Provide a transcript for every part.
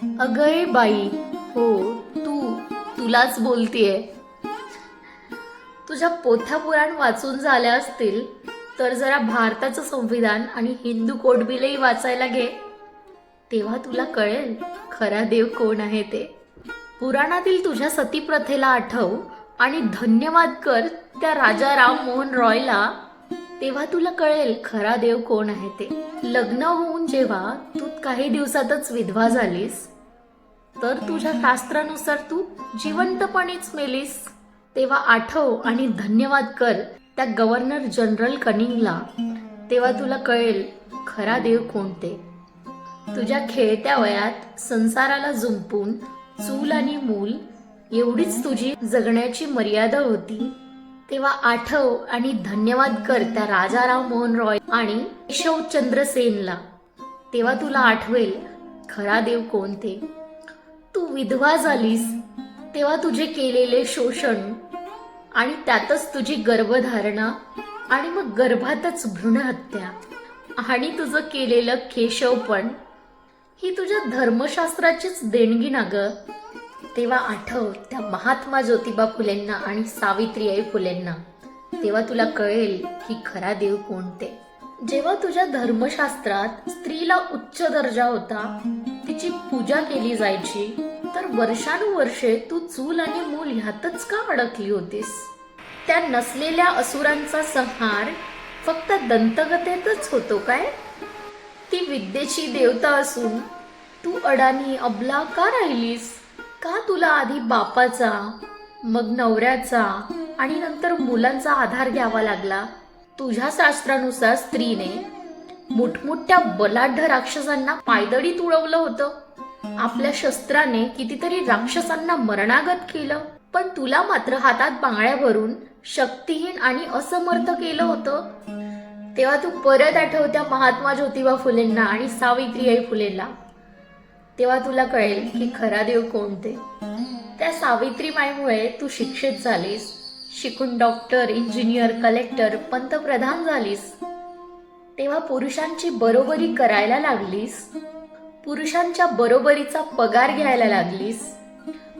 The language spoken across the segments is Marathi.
अगय बाई हो तू तुलाच बोलतीये. तुझ्या पोथ्या पुराण वाचून झाल्या असतील तर जरा भारताचं संविधान आणि हिंदू कोड बिलही वाचायला घे. तेव्हा तुला कळेल खरा देव कोण आहे ते. पुराणातील तुझ्या सतीप्रथेला आठव आणि धन्यवाद कर त्या राजा राम मोहन रॉयला. तेव्हा तुला कळेल खरा देव कोण आहे ते. लग्न होऊन जेव्हा तू काही दिवसातच विधवा झालीस तर तुझ्या शास्त्रानुसार तू जिवंतपणीच मेलीस. तेव्हा आठव आणि धन्यवाद कर त्या गव्हर्नर जनरल कनिंगला. तेव्हा तुला कळेल खरा देव कोणते तुझ्या खेळत्या वयात संसाराला जुंपून चूल आणि मूल एवढीच तुझी जगण्याची मर्यादा होती. तेव्हा आठव आणि धन्यवाद कर त्या राजाराम मोहन रॉय आणि केशवचंद्र सेनला. तेव्हा तुला आठवेल खरा देव कोणते तू? विधवा झालीस तेव्हा तुझे केलेले शोषण आणि त्यातच तुझी गर्भधारणा आणि मग गर्भातच भ्रूणहत्या आणि तुझं केलेलं केशवपण ही तुझ्या धर्मशास्त्राचीच देणगी ना ग. तेव्हा आठव त्या महात्मा ज्योतिबा फुलेंना आणि सावित्रीबाई फुलेंना. तेव्हा तुला कळेल की खरा देव कोणते जेव्हा तुझ्या धर्मशास्त्रात स्त्रीला उच्च दर्जा होता तिची पूजा केली जायची तर वर्षानुवर्षे तू चूल आणि मूल ह्यातच का अडकली होतीस? त्या नसलेल्या असुरांचा संहार फक्त दंतगतेतच होतो काय? ती विद्येची देवता असून तू अडाणी अबला का राहिलीस? का तुला आधी बापाचा मग नवऱ्याचा आणि नंतर मुलांचा आधार घ्यावा लागला? तुझ्या शास्त्रानुसार स्त्रीने मोठमोठ्या बलाढ्य राक्षसांना पायदळी तुळवलं होतं. आपल्या शस्त्राने कितीतरी राक्षसांना मरणागत केलं. पण तुला मात्र हातात बांगड्या भरून शक्तिहीन आणि असमर्थ केलं होतं. तेव्हा तू परत आठवत्या महात्मा ज्योतिबा फुलेंना आणि सावित्रीबाई फुलेंना तेव्हा तुला कळेल की खरा देव कोणते. त्या सावित्रीबाईमुळे तू शिक्षित झालीस. शिकून डॉक्टर इंजिनियर कलेक्टर पंतप्रधान झालीस. तेव्हा पुरुषांची बरोबरी करायला लागलीस. पुरुषांच्या बरोबरीचा पगार घ्यायला लागलीस.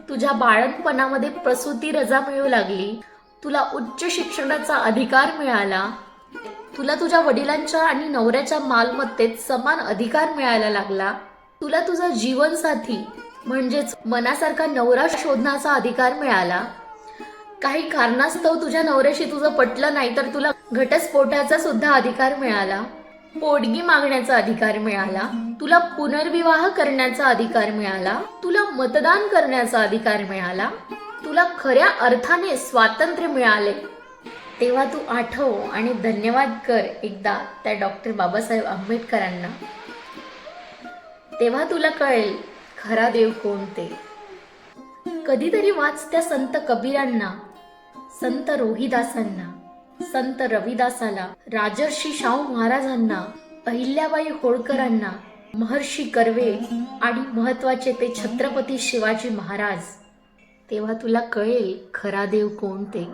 तुझ्या बाळणपणामध्ये प्रसूती रजा मिळू लागली. तुला उच्च शिक्षणाचा अधिकार मिळाला. तुला तुझ्या वडिलांच्या आणि नवऱ्याच्या मालमत्तेत समान अधिकार मिळायला लागला. तुला तुझा जीवनसाथी म्हणजेच मनासारखा नवरा शोधण्याचा अधिकार मिळाला. काही कारणास्तव तुझ्या नवऱ्याशी तुझं पटलं नाही तर तुला घटस्फोटाचा सुद्धा अधिकार मिळाला? पोटगी मागण्याचा अधिकार मिळाला? तुला पुनर्विवाह करण्याचा अधिकार मिळाला? तुला मतदान करण्याचा अधिकार मिळाला? तुला खऱ्या अर्थाने स्वातंत्र्य मिळाले? तेव्हा तू आठव आणि धन्यवाद कर एकदा त्या डॉक्टर बाबासाहेब आंबेडकरांना. तेव्हा तुला कळेल खरा देव कोणते कधीतरी वाच त्या संत कबीरांना. संत रोहिदासांना संत रविदासाला राजर्षी शाहू महाराजांना अहिल्याबाई होळकरांना महर्षी कर्वे आणि महत्त्वाचे ते छत्रपती शिवाजी महाराज. तेव्हा तुला कळेल खरा देव कोण ते.